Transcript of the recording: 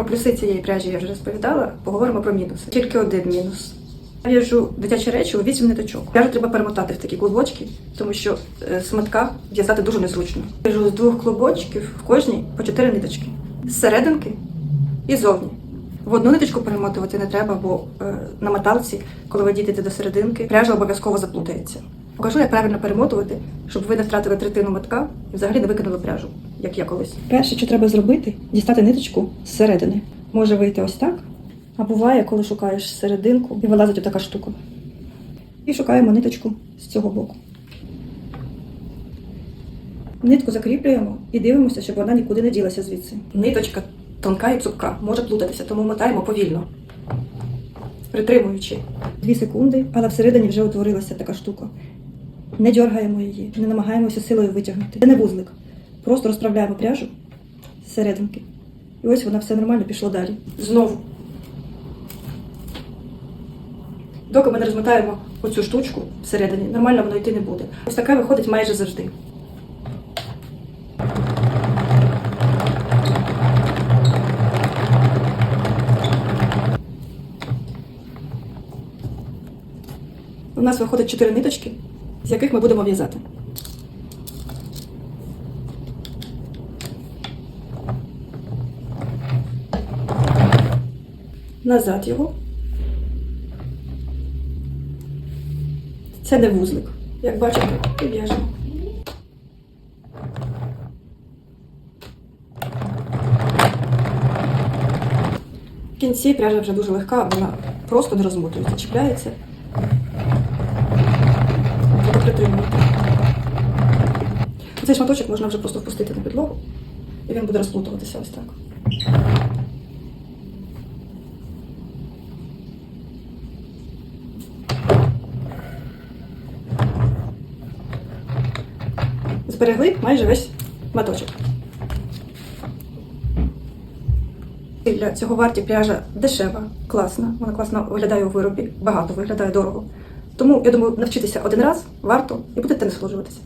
Про плюси цієї пряжі я вже розповідала. Поговоримо про мінуси. Тільки один мінус. Я в'яжу дитячі речі у вісім ниточок. Пряжу треба перемотати в такі клубочки, тому що е, смитка в'язати дуже незручно. В'яжу з двох клубочків в кожній по чотири ниточки. З серединки і зовні. В одну ниточку перемотувати не треба, бо е, на моталці, коли ви дійдете до серединки, пряжа обов'язково заплутається. Покажу, як правильно перемотувати, щоб ви не втратили третину мотка і взагалі не викинули пряжу, як я колись. Перше, що треба зробити, дістати ниточку з середини. Може вийти ось так. А буває, коли шукаєш серединку і вилазить отака штука. І шукаємо ниточку з цього боку. Нитку закріплюємо і дивимося, щоб вона нікуди не ділася звідси. Ниточка тонка і цупка, може плутатися, тому мотаємо повільно, притримуючи. Дві секунди, але всередині вже утворилася така штука. Не дергаємо її, не намагаємося силою витягнути. Це не вузлик. Просто розправляємо пряжу серединки. І ось вона все нормально пішло далі. Знову. Доки ми не розмотаємо оцю штучку всередині, нормально воно йти не буде. Ось таке виходить майже завжди. У нас виходить 4 ниточки, з яких ми будемо в'язати. Назад його. Це не вузлик. Як бачите, і в'яжемо. В кінці пряжа вже дуже легка, вона просто не розмотується, чіпляється. Притримувати. Цей шматочок можна вже просто впустити на підлогу, і він буде розплутуватися ось так. Зберегли майже весь маточок. Для цього варті пряжа дешева, класна. Вона класно виглядає у виробі, багато виглядає дорого. Тому я думаю, навчитися один раз варто і будете насолоджуватися.